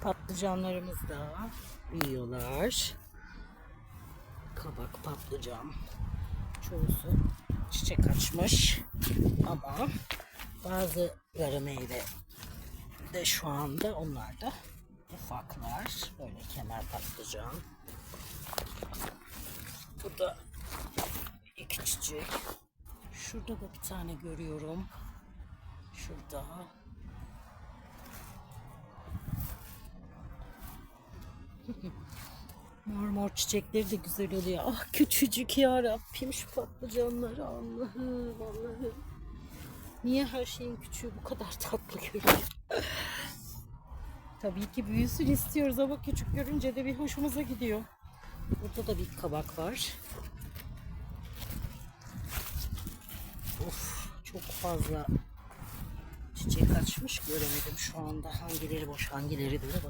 Patlıcanlarımız da büyüyorlar. Kabak, patlıcan. Çoğusu çiçek açmış. Ama bazıları meyve de şu anda onlar da ufaklar. Böyle kemer patlıcan. Bu da iki çiçek. Şurada da bir tane görüyorum. Şurada. Mor mor çiçekleri de güzel oluyor. Ah küçücük ya Rabbim şu patlıcanları Allah'ım Allah'ım. Niye her şeyin küçüğü bu kadar tatlı görünüyor? Tabii ki büyüsün istiyoruz ama küçük görünce de bir hoşumuza gidiyor. Burada da bir kabak var. Of çok fazla çiçek açmış göremedim şu anda hangileri boş hangileri dolu bak.